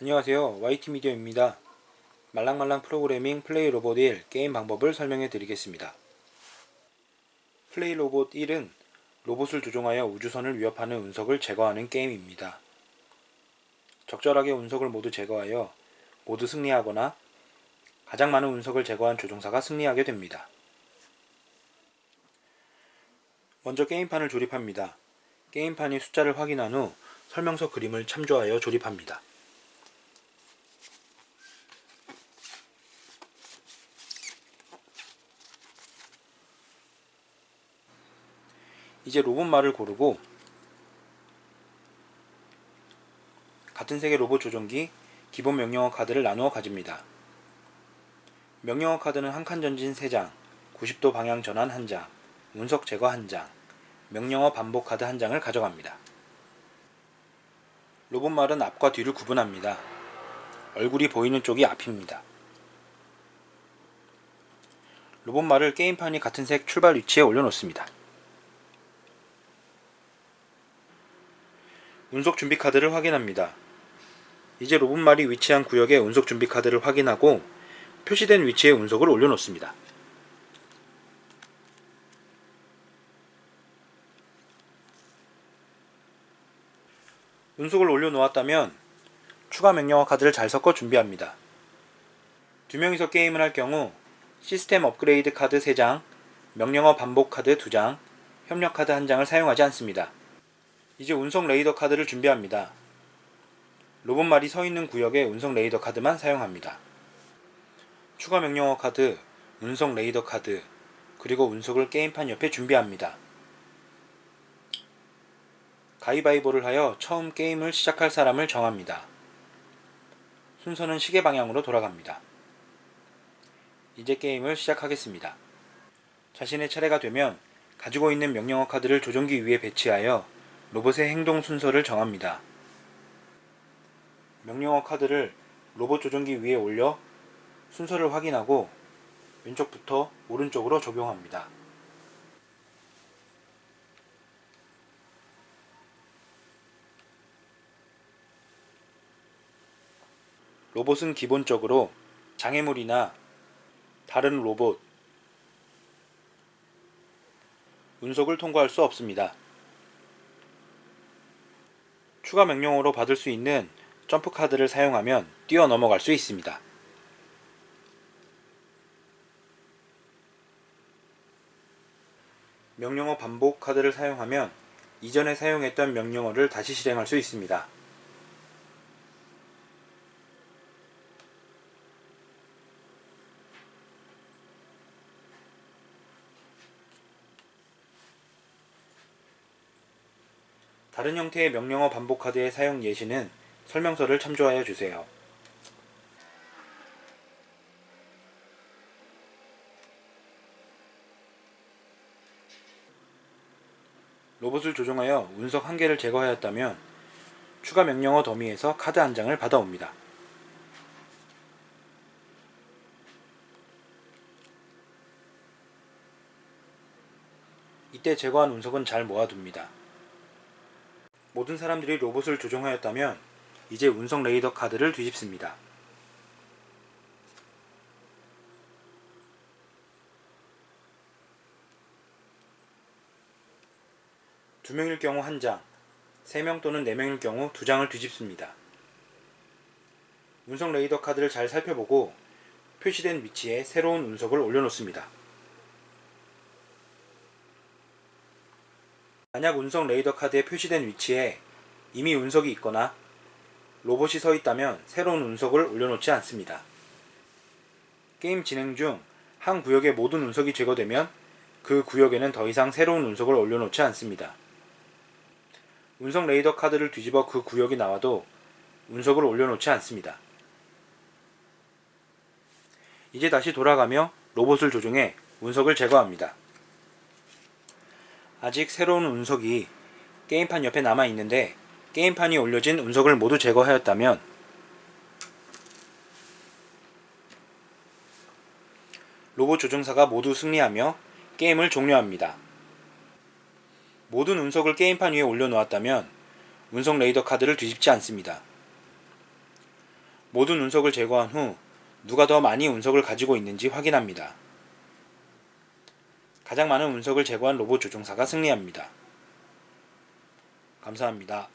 안녕하세요. YT미디어입니다. 말랑말랑 프로그래밍 플레이 로봇 1 게임 방법을 설명해 드리겠습니다. 플레이 로봇 1은 로봇을 조종하여 우주선을 위협하는 운석을 제거하는 게임입니다. 적절하게 운석을 모두 제거하여 모두 승리하거나 가장 많은 운석을 제거한 조종사가 승리하게 됩니다. 먼저 게임판을 조립합니다. 게임판의 숫자를 확인한 후 설명서 그림을 참조하여 조립합니다. 이제 로봇말을 고르고 같은 색의 로봇 조종기 기본 명령어 카드를 나누어 가집니다. 명령어 카드는 한 칸 전진 3장, 90도 방향 전환 1장, 운석 제거 1장, 명령어 반복 카드 1장을 가져갑니다. 로봇말은 앞과 뒤를 구분합니다. 얼굴이 보이는 쪽이 앞입니다. 로봇말을 게임판이 같은 색 출발 위치에 올려놓습니다. 운석 준비 카드를 확인합니다. 이제 로봇말이 위치한 구역의 운석 준비 카드를 확인하고 표시된 위치에 운석을 올려놓습니다. 운석을 올려놓았다면 추가 명령어 카드를 잘 섞어 준비합니다. 두 명이서 게임을 할 경우 시스템 업그레이드 카드 3장, 명령어 반복 카드 2장, 협력 카드 1장을 사용하지 않습니다. 이제 운석 레이더 카드를 준비합니다. 로봇말이 서 있는 구역에 운석 레이더 카드만 사용합니다. 추가 명령어 카드, 운석 레이더 카드, 그리고 운석을 게임판 옆에 준비합니다. 가위바위보를 하여 처음 게임을 시작할 사람을 정합니다. 순서는 시계 방향으로 돌아갑니다. 이제 게임을 시작하겠습니다. 자신의 차례가 되면 가지고 있는 명령어 카드를 조종기 위에 배치하여 로봇의 행동 순서를 정합니다. 명령어 카드를 로봇 조종기 위에 올려 순서를 확인하고 왼쪽부터 오른쪽으로 적용합니다. 로봇은 기본적으로 장애물이나 다른 로봇, 운석을 통과할 수 없습니다. 추가 명령어로 받을 수 있는 점프 카드를 사용하면 뛰어 넘어갈 수 있습니다. 명령어 반복 카드를 사용하면 이전에 사용했던 명령어를 다시 실행할 수 있습니다. 다른 형태의 명령어 반복 카드의 사용 예시는 설명서를 참조하여 주세요. 로봇을 조종하여 운석 한 개를 제거하였다면 추가 명령어 더미에서 카드 한 장을 받아옵니다. 이때 제거한 운석은 잘 모아둡니다. 모든 사람들이 로봇을 조종하였다면 이제 운석 레이더 카드를 뒤집습니다. 두 명일 경우 한 장, 세 명 또는 네 명일 경우 두 장을 뒤집습니다. 운석 레이더 카드를 잘 살펴보고 표시된 위치에 새로운 운석을 올려놓습니다. 만약 운석 레이더 카드에 표시된 위치에 이미 운석이 있거나 로봇이 서 있다면 새로운 운석을 올려놓지 않습니다. 게임 진행 중 한 구역의 모든 운석이 제거되면 그 구역에는 더 이상 새로운 운석을 올려놓지 않습니다. 운석 레이더 카드를 뒤집어 그 구역이 나와도 운석을 올려놓지 않습니다. 이제 다시 돌아가며 로봇을 조종해 운석을 제거합니다. 아직 새로운 운석이 게임판 옆에 남아 있는데 게임판이 올려진 운석을 모두 제거하였다면 로봇 조종사가 모두 승리하며 게임을 종료합니다. 모든 운석을 게임판 위에 올려놓았다면 운석 레이더 카드를 뒤집지 않습니다. 모든 운석을 제거한 후 누가 더 많이 운석을 가지고 있는지 확인합니다. 가장 많은 운석을 제거한 로봇 조종사가 승리합니다. 감사합니다.